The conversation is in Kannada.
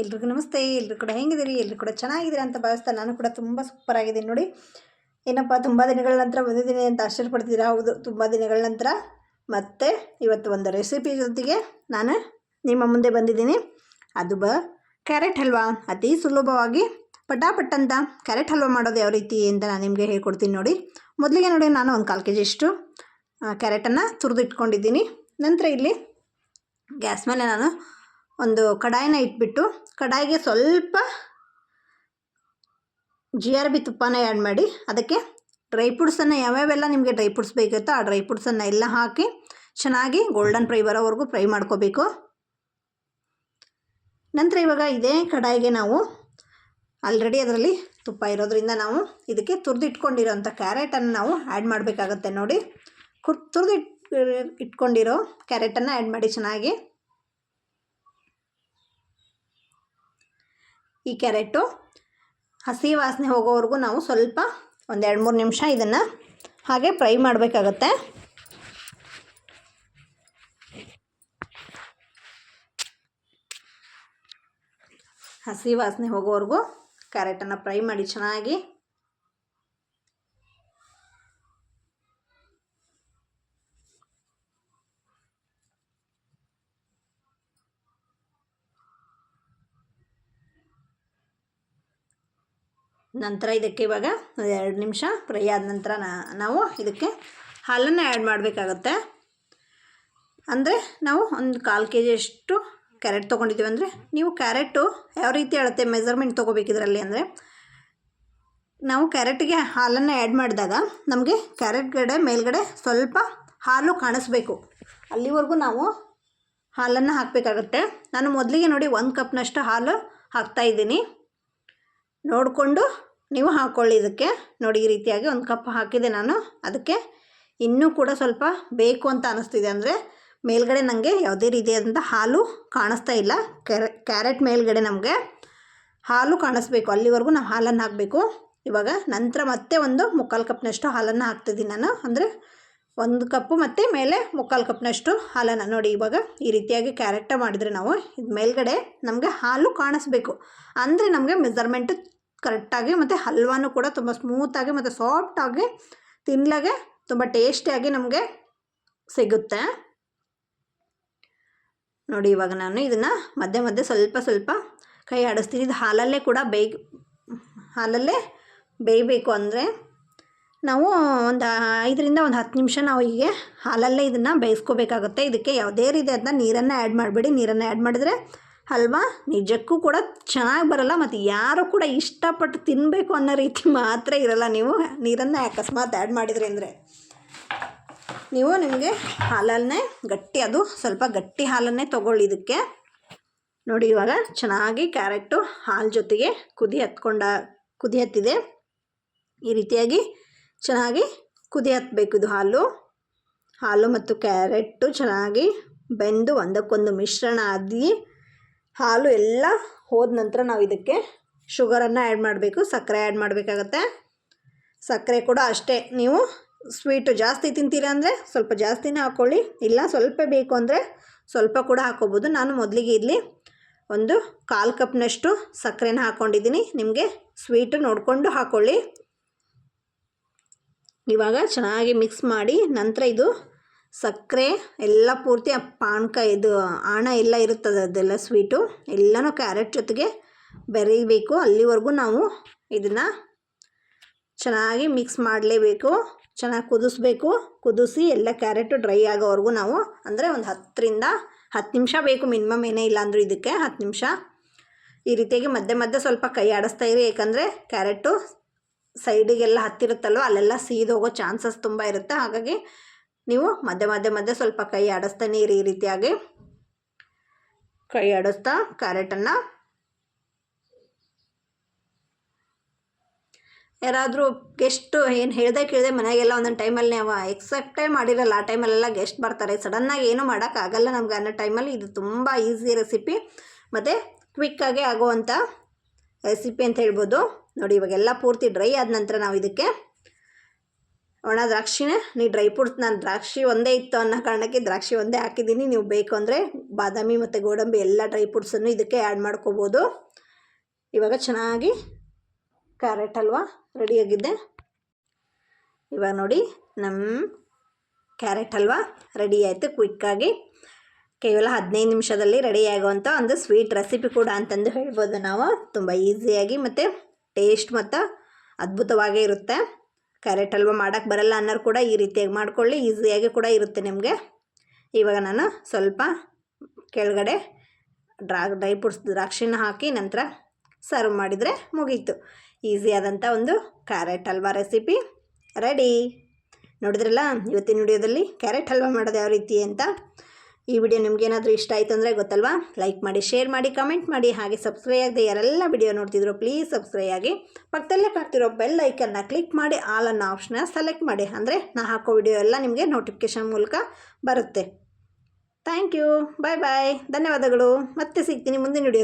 ನಮಸ್ತೆ ಎಲ್ಲರೂ ಕೂಡ ಹೆಂಗಿದ್ದೀರಿ ಎಲ್ಲರೂ ಕೂಡ ಚೆನ್ನಾಗಿದ್ದೀರಾ ಅಂತ ಭಾವಿಸ್ತಾ ನಾನು ಕೂಡ ತುಂಬ ಸೂಪರ್ ಆಗಿದ್ದೀನಿ ನೋಡಿ. ಏನಪ್ಪ, ತುಂಬ ದಿನಗಳ ನಂತರ ಬಂದಿದ್ದೀನಿ ಅಂತ ಆಶ್ಚರ್ಯಪಡ್ತಿದ್ದೀರಾ ಹೌದು, ತುಂಬ ದಿನಗಳ ನಂತರ ಮತ್ತೆ ಇವತ್ತು ಒಂದು ರೆಸಿಪಿ ಜೊತೆಗೆ ನಾನು ನಿಮ್ಮ ಮುಂದೆ ಬಂದಿದ್ದೀನಿ. ಅದು ಬ ಕ್ಯಾರೆಟ್ ಹಲ್ವಾ, ಅತಿ ಸುಲಭವಾಗಿ ಪಟಾಪಟ್ ಅಂತ ಕ್ಯಾರೆಟ್ ಹಲ್ವಾ ಮಾಡೋದು ಯಾವ ರೀತಿ ಅಂತ ನಾನು ನಿಮಗೆ ಹೇಳ್ಕೊಡ್ತೀನಿ ನೋಡಿ. ಮೊದಲಿಗೆ ನೋಡಿ, ನಾನು ಒಂದು ಕಾಲು ಕೆ ಜಿಯಷ್ಟು ಕ್ಯಾರೆಟನ್ನು ತುರಿದು ಇಟ್ಕೊಂಡಿದ್ದೀನಿ ನಂತರ ಇಲ್ಲಿ ಗ್ಯಾಸ್ ಮೇಲೆ ನಾನು ಒಂದು ಕಡಾಯಿನ ಇಟ್ಬಿಟ್ಟು ಕಡಾಯಿಗೆ ಸ್ವಲ್ಪ ಜಿ ಆರ್ ಬಿ ತುಪ್ಪನ ಆ್ಯಡ್ ಮಾಡಿ, ಅದಕ್ಕೆ ಡ್ರೈ ಫ್ರೂಟ್ಸನ್ನು ಯಾವ್ಯಾವೆಲ್ಲ ನಿಮಗೆ ಡ್ರೈ ಫ್ರೂಟ್ಸ್ ಬೇಕಿರುತ್ತೋ ಆ ಡ್ರೈ ಫ್ರೂಟ್ಸನ್ನು ಎಲ್ಲ ಹಾಕಿ ಚೆನ್ನಾಗಿ ಗೋಲ್ಡನ್ ಫ್ರೈ ಬರೋವರೆಗೂ ಫ್ರೈ ಮಾಡ್ಕೋಬೇಕು. ನಂತರ ಇವಾಗ ಇದೇ ಕಡಾಯಿಗೆ ನಾವು ಆಲ್ರೆಡಿ ಅದರಲ್ಲಿ ತುಪ್ಪ ಇರೋದ್ರಿಂದ ನಾವು ಇದಕ್ಕೆ ತುರಿದಿಟ್ಕೊಂಡಿರೋಂಥ ಕ್ಯಾರೆಟನ್ನು ನಾವು ಆ್ಯಡ್ ಮಾಡಬೇಕಾಗತ್ತೆ ನೋಡಿ. ಕುರ್ ತುರಿದು ಇಟ್ಕೊಂಡಿರೋ ಕ್ಯಾರೆಟನ್ನು ಆ್ಯಡ್ ಮಾಡಿ ಚೆನ್ನಾಗಿ ಈ ಕ್ಯಾರೆಟು ಹಸಿ ವಾಸನೆ ಹೋಗೋವರೆಗೂ ನಾವು ಸ್ವಲ್ಪ ಒಂದು ಎರಡು ಮೂರು ನಿಮಿಷ ಇದನ್ನು ಹಾಗೆ ಫ್ರೈ ಮಾಡಬೇಕಾಗತ್ತೆ. ಹಸಿ ವಾಸನೆ ಹೋಗೋವರೆಗೂ ಕ್ಯಾರೆಟನ್ನು ಫ್ರೈ ಮಾಡಿ ಚೆನ್ನಾಗಿ ನಂತರ ಇದಕ್ಕೆ ಇವಾಗ ಎರಡು ನಿಮಿಷ ಫ್ರೈ ಆದ ನಂತರ ನಾವು ಇದಕ್ಕೆ ಹಾಲನ್ನು ಆ್ಯಡ್ ಮಾಡಬೇಕಾಗತ್ತೆ. ಅಂದರೆ ನಾವು ಒಂದು ಕಾಲು ಕೆ ಜಿಯಷ್ಟು ಕ್ಯಾರೆಟ್ ತೊಗೊಂಡಿದ್ದೀವಿ ಅಂದರೆ ನೀವು ಕ್ಯಾರೆಟು ಯಾವ ರೀತಿ ಅಳತೆ ಮೆಜರ್ಮೆಂಟ್ ತೊಗೋಬೇಕು ಇದರಲ್ಲಿ ಅಂದರೆ ನಾವು ಕ್ಯಾರೆಟ್ಗೆ ಹಾಲನ್ನು ಆ್ಯಡ್ ಮಾಡಿದಾಗ ನಮಗೆ ಕ್ಯಾರೆಟ್ ಗಡೆ ಮೇಲ್ಗಡೆ ಸ್ವಲ್ಪ ಹಾಲು ಕಾಣಿಸ್ಬೇಕು. ಅಲ್ಲಿವರೆಗೂ ನಾವು ಹಾಲನ್ನು ಹಾಕಬೇಕಾಗತ್ತೆ. ನಾನು ಮೊದಲಿಗೆ ನೋಡಿ ಒಂದು ಕಪ್ನಷ್ಟು ಹಾಲು ಹಾಕ್ತಾಯಿದ್ದೀನಿ ನೋಡಿಕೊಂಡು ನೀವು ಹಾಕ್ಕೊಳ್ಳಿ ಇದಕ್ಕೆ. ನೋಡಿ, ಈ ರೀತಿಯಾಗಿ ಒಂದು ಕಪ್ ಹಾಕಿದೆ ನಾನು. ಅದಕ್ಕೆ ಇನ್ನೂ ಕೂಡ ಸ್ವಲ್ಪ ಬೇಕು ಅಂತ ಅನ್ನಿಸ್ತಿದೆ ಅಂದರೆ ಮೇಲ್ಗಡೆ ನನಗೆ ಯಾವುದೇ ರೀತಿಯಾದಂಥ ಹಾಲು ಕಾಣಿಸ್ತಾ ಇಲ್ಲ. ಕ್ಯಾರೆಟ್ ಮೇಲ್ಗಡೆ ನಮಗೆ ಹಾಲು ಕಾಣಿಸ್ಬೇಕು. ಅಲ್ಲಿವರೆಗೂ ನಾವು ಹಾಲನ್ನು ಹಾಕಬೇಕು. ಇವಾಗ ನಂತರ ಮತ್ತೆ ಒಂದು ಮುಕ್ಕಾಲು ಕಪ್ನಷ್ಟು ಹಾಲನ್ನು ಹಾಕ್ತಿದ್ದೀನಿ ನಾನು. ಅಂದರೆ ಒಂದು ಕಪ್ಪು ಮತ್ತು ಮೇಲೆ ಮುಕ್ಕಾಲು ಕಪ್ನಷ್ಟು ಹಾಲನ್ನು ನೋಡಿ ಇವಾಗ ಈ ರೀತಿಯಾಗಿ ಕ್ಯಾರೆಕ್ಟ ಮಾಡಿದರೆ ನಾವು ಇದು ಮೇಲ್ಗಡೆ ನಮಗೆ ಹಾಲು ಕಾಣಿಸ್ಬೇಕು. ಅಂದರೆ ನಮಗೆ ಮೆಜರ್ಮೆಂಟು ಕರೆಕ್ಟಾಗಿ ಮತ್ತು ಹಲ್ವಾನು ಕೂಡ ತುಂಬ ಸ್ಮೂತಾಗಿ ಮತ್ತು ಸಾಫ್ಟಾಗಿ ತಿನ್ಲಾಗೆ ತುಂಬ ಟೇಸ್ಟಿಯಾಗಿ ನಮಗೆ ಸಿಗುತ್ತೆ. ನೋಡಿ ಇವಾಗ ನಾನು ಇದನ್ನು ಮಧ್ಯೆ ಮಧ್ಯೆ ಸ್ವಲ್ಪ ಸ್ವಲ್ಪ ಕೈ ಆಡಿಸ್ತೀನಿ. ಇದು ಹಾಲಲ್ಲೇ ಕೂಡ ಬೇಯ್ ಹಾಲಲ್ಲೇ ಬೇಯಬೇಕು ಅಂದರೆ ನಾವು ಒಂದು ಐದರಿಂದ ಒಂದು ಹತ್ತು ನಿಮಿಷ ನಾವು ಹೀಗೆ ಹಾಲಲ್ಲೇ ಇದನ್ನು ಬೇಯಿಸ್ಕೋಬೇಕಾಗುತ್ತೆ. ಇದಕ್ಕೆ ಯಾವುದೇ ಅದನ್ನ ನೀರನ್ನು ಆ್ಯಡ್ ಮಾಡಬೇಡಿ. ನೀರನ್ನು ಆ್ಯಡ್ ಮಾಡಿದರೆ ಹಲ್ವಾ ನಿಜಕ್ಕೂ ಕೂಡ ಚೆನ್ನಾಗಿ ಬರಲ್ಲ ಮತ್ತು ಯಾರು ಕೂಡ ಇಷ್ಟಪಟ್ಟು ತಿನ್ನಬೇಕು ಅನ್ನೋ ರೀತಿ ಮಾತ್ರ ಇರಲ್ಲ ನೀವು. ನೀರನ್ನು ಅಕಸ್ಮಾತ್ ಆ್ಯಡ್ ಮಾಡಿದ್ರಿ ಅಂದರೆ. ನೀವು ನಿಮಗೆ ಹಾಲನ್ನೇ ಗಟ್ಟಿ, ಅದು ಸ್ವಲ್ಪ ಗಟ್ಟಿ ಹಾಲನ್ನೇ ತೊಗೊಳ್ಳಿ ಇದಕ್ಕೆ. ನೋಡಿ ಇವಾಗ ಚೆನ್ನಾಗಿ ಕ್ಯಾರೆಟು ಹಾಲು ಜೊತೆಗೆ ಕುದಿ ಹತ್ಕೊಂಡ, ಕುದಿ ಹತ್ತಿದೆ. ಈ ರೀತಿಯಾಗಿ ಚೆನ್ನಾಗಿ ಕುದಿ ಹತ್ತಬೇಕು ಇದು ಹಾಲು. ಹಾಲು ಮತ್ತು ಕ್ಯಾರೆಟ್ಟು ಚೆನ್ನಾಗಿ ಬೆಂದು ಒಂದಕ್ಕೊಂದು ಮಿಶ್ರಣ ಆದಿ ಹಾಲು ಎಲ್ಲ ಹೋದ ನಂತರ ನಾವು ಇದಕ್ಕೆ ಶುಗರನ್ನು ಆ್ಯಡ್ ಮಾಡಬೇಕು, ಸಕ್ಕರೆ ಆ್ಯಡ್ ಮಾಡಬೇಕಾಗತ್ತೆ. ಸಕ್ಕರೆ ಕೂಡ ಅಷ್ಟೇ, ನೀವು ಸ್ವೀಟು ಜಾಸ್ತಿ ತಿಂತೀರ ಅಂದರೆ ಸ್ವಲ್ಪ ಜಾಸ್ತಿನೇ ಹಾಕ್ಕೊಳ್ಳಿ ಇಲ್ಲ ಸ್ವಲ್ಪ ಬೇಕು ಅಂದರೆ ಸ್ವಲ್ಪ ಕೂಡ ಹಾಕೋಬೋದು. ನಾನು ಮೊದಲಿಗೆ ಇಲ್ಲಿ ಒಂದು ಕಾಲು ಕಪ್ನಷ್ಟು ಸಕ್ಕರೆನ ಹಾಕ್ಕೊಂಡಿದ್ದೀನಿ ನಿಮಗೆ ಸ್ವೀಟು ನೋಡಿಕೊಂಡು ಹಾಕ್ಕೊಳ್ಳಿ ಇವಾಗ ಚೆನ್ನಾಗಿ ಮಿಕ್ಸ್ ಮಾಡಿ ನಂತರ ಇದು ಸಕ್ಕರೆ ಎಲ್ಲ ಪೂರ್ತಿ ಆ ಪಾನಕ ಇದು ಆಣ ಎಲ್ಲ ಇರುತ್ತದೆ ಅದೆಲ್ಲ ಸ್ವೀಟು ಎಲ್ಲನೂ ಕ್ಯಾರೆಟ್ ಜೊತೆಗೆ ಬೆರೀಬೇಕು. ಅಲ್ಲಿವರೆಗೂ ನಾವು ಇದನ್ನು ಚೆನ್ನಾಗಿ ಮಿಕ್ಸ್ ಮಾಡಲೇಬೇಕು. ಚೆನ್ನಾಗಿ ಕುದಿಸ್ಬೇಕು. ಕುದಿಸಿ ಎಲ್ಲ ಕ್ಯಾರೆಟು ಡ್ರೈ ಆಗೋವರೆಗೂ ನಾವು ಅಂದರೆ ಒಂದು ಹತ್ತರಿಂದ ಹತ್ತು ನಿಮಿಷ ಬೇಕು ಮಿನಿಮಮ್ ಏನೇ ಇಲ್ಲ ಅಂದರೂ ಇದಕ್ಕೆ ಹತ್ತು ನಿಮಿಷ. ಈ ರೀತಿಯಾಗಿ ಮಧ್ಯೆ ಮಧ್ಯೆ ಸ್ವಲ್ಪ ಕೈ ಆಡಿಸ್ತಾ ಇರಿ. ಯಾಕಂದರೆ ಕ್ಯಾರೆಟು ಸೈಡಿಗೆಲ್ಲ ಹತ್ತಿರುತ್ತಲ್ವ, ಅಲ್ಲೆಲ್ಲ ಸೀದೋಗೋ ಚಾನ್ಸಸ್ ತುಂಬ ಇರುತ್ತೆ. ಹಾಗಾಗಿ ನೀವು ಮಧ್ಯೆ ಮಧ್ಯೆ ಮಧ್ಯೆ ಸ್ವಲ್ಪ ಕೈ ಆಡಿಸ್ತಾನೆ ಇರಿ ಈ ರೀತಿಯಾಗಿ ಕೈ ಆಡಿಸ್ತಾ, ಕ್ಯಾರೆಟನ್ನು ಯಾರಾದರೂ ಗೆಸ್ಟು ಏನು ಹೇಳ್ದೆ ಕೇಳಿದೆ ಮನೆಗೆಲ್ಲ ಒಂದೊಂದು ಟೈಮಲ್ಲಿ ನಾವು ಎಕ್ಸೆಪ್ಟೇ ಮಾಡಿರಲ್ಲ, ಆ ಟೈಮಲ್ಲೆಲ್ಲ ಗೆಸ್ಟ್ ಬರ್ತಾರೆ. ಸಡನ್ನಾಗಿ ಏನೂ ಮಾಡೋಕ್ಕಾಗಲ್ಲ ನಮ್ಗೆ ಅನ್ನೋ ಟೈಮಲ್ಲಿ ಇದು ತುಂಬ ಈಸಿ ರೆಸಿಪಿ. ಮತ್ತು ಕ್ವಿಕ್ಕಾಗಿ ಆಗುವಂಥ ರೆಸಿಪಿ ಅಂತ ಹೇಳ್ಬೋದು. ನೋಡಿ, ಇವಾಗೆಲ್ಲ ಪೂರ್ತಿ ಡ್ರೈ ಆದ ನಂತರ ನಾವು ಇದಕ್ಕೆ ಒಣ ದ್ರಾಕ್ಷಿನ ನೀವು ಡ್ರೈ ಫ್ರೂಟ್ಸ್ ನಾನು ದ್ರಾಕ್ಷಿ ಒಂದೇ ಇತ್ತು ಅನ್ನೋ ಕಾರಣಕ್ಕೆ ದ್ರಾಕ್ಷಿ ಒಂದೇ ಹಾಕಿದ್ದೀನಿ. ನೀವು ಬೇಕು ಅಂದರೆ ಬಾದಾಮಿ ಮತ್ತು ಗೋಡಂಬಿ ಎಲ್ಲ ಡ್ರೈ ಫ್ರೂಟ್ಸನ್ನು ಇದಕ್ಕೆ ಆ್ಯಡ್ ಮಾಡ್ಕೋಬೋದು. ಇವಾಗ ಚೆನ್ನಾಗಿ ಕ್ಯಾರೆಟ್ ಹಲ್ವಾ ರೆಡಿಯಾಗಿದೆ ಇವಾಗ ನೋಡಿ ನಮ್ಮ ಕ್ಯಾರೆಟ್ ಹಲ್ವಾ ರೆಡಿ ಆಯಿತು ಕ್ವಿಕ್ಕಾಗಿ ಕೇವಲ ಹದಿನೈದು ನಿಮಿಷದಲ್ಲಿ ರೆಡಿ ಆಗುವಂಥ ಒಂದು ಸ್ವೀಟ್ ರೆಸಿಪಿ ಕೂಡ ಅಂತಂದು ಹೇಳ್ಬೋದು ನಾವು. ತುಂಬ ಈಸಿಯಾಗಿ ಮತ್ತು ಟೇಸ್ಟ್ ಮತ್ತು ಅದ್ಭುತವಾಗೇ ಇರುತ್ತೆ. ಕ್ಯಾರೆಟ್ ಹಲ್ವ ಮಾಡೋಕ್ಕೆ ಬರಲ್ಲ ಅನ್ನೋರು ಕೂಡ ಈ ರೀತಿಯಾಗಿ ಮಾಡ್ಕೊಳ್ಳಿ, ಈಸಿಯಾಗಿ ಕೂಡ ಇರುತ್ತೆ ನಿಮಗೆ. ಇವಾಗ ನಾನು ಸ್ವಲ್ಪ ಕೆಳಗಡೆ ಡ್ರಾ, ಡ್ರೈ ಫ್ರೂಟ್ಸ್ ದ್ರಾಕ್ಷಿನ ಹಾಕಿ ನಂತರ ಸರ್ವ್ ಮಾಡಿದರೆ ಮುಗೀತು. ಈಸಿಯಾದಂಥ ಒಂದು ಕ್ಯಾರೆಟ್ ಹಲ್ವಾ ರೆಸಿಪಿ ರೆಡಿ. ನೋಡಿದ್ರಲ್ಲ, ಇವತ್ತಿನ ವಿಡಿಯೋದಲ್ಲಿ ಕ್ಯಾರೆಟ್ ಹಲ್ವಾ ಮಾಡೋದು ಯಾವ ರೀತಿ ಅಂತ ಈ ವಿಡಿಯೋ ನಿಮಗೇನಾದರೂ ಇಷ್ಟ ಆಯಿತು ಅಂದರೆ ಗೊತ್ತಲ್ವಾ? ಲೈಕ್ ಮಾಡಿ ಶೇರ್ ಮಾಡಿ ಕಮೆಂಟ್ ಮಾಡಿ, ಹಾಗೆ ಸಬ್ಸ್ಕ್ರೈಬ್ ಆಗದೆ ಯಾರೆಲ್ಲ ವಿಡಿಯೋ ನೋಡ್ತಿದ್ರು ಪ್ಲೀಸ್ ಸಬ್ಸ್ಕ್ರೈಬ್ ಆಗಿ. ಪಕ್ಕದಲ್ಲೇ ಕಾಡ್ತಿರೋ ಬೆಲ್ ಐಕನ್ನ ಕ್ಲಿಕ್ ಮಾಡಿ ಆಲ್ ಅನ್ನೋ ಆಪ್ಷನ್ನ ಸೆಲೆಕ್ಟ್ ಮಾಡಿ. ಅಂದರೆ ನಾ ಹಾಕೋ ವಿಡಿಯೋ ಎಲ್ಲ ನಿಮಗೆ ನೋಟಿಫಿಕೇಶನ್ ಮೂಲಕ ಬರುತ್ತೆ. ಥ್ಯಾಂಕ್ ಯು ಬಾಯ್ ಬಾಯ್ ಧನ್ಯವಾದಗಳು. ಮತ್ತೆ ಸಿಗ್ತೀನಿ ಮುಂದಿನ ವಿಡಿಯೋ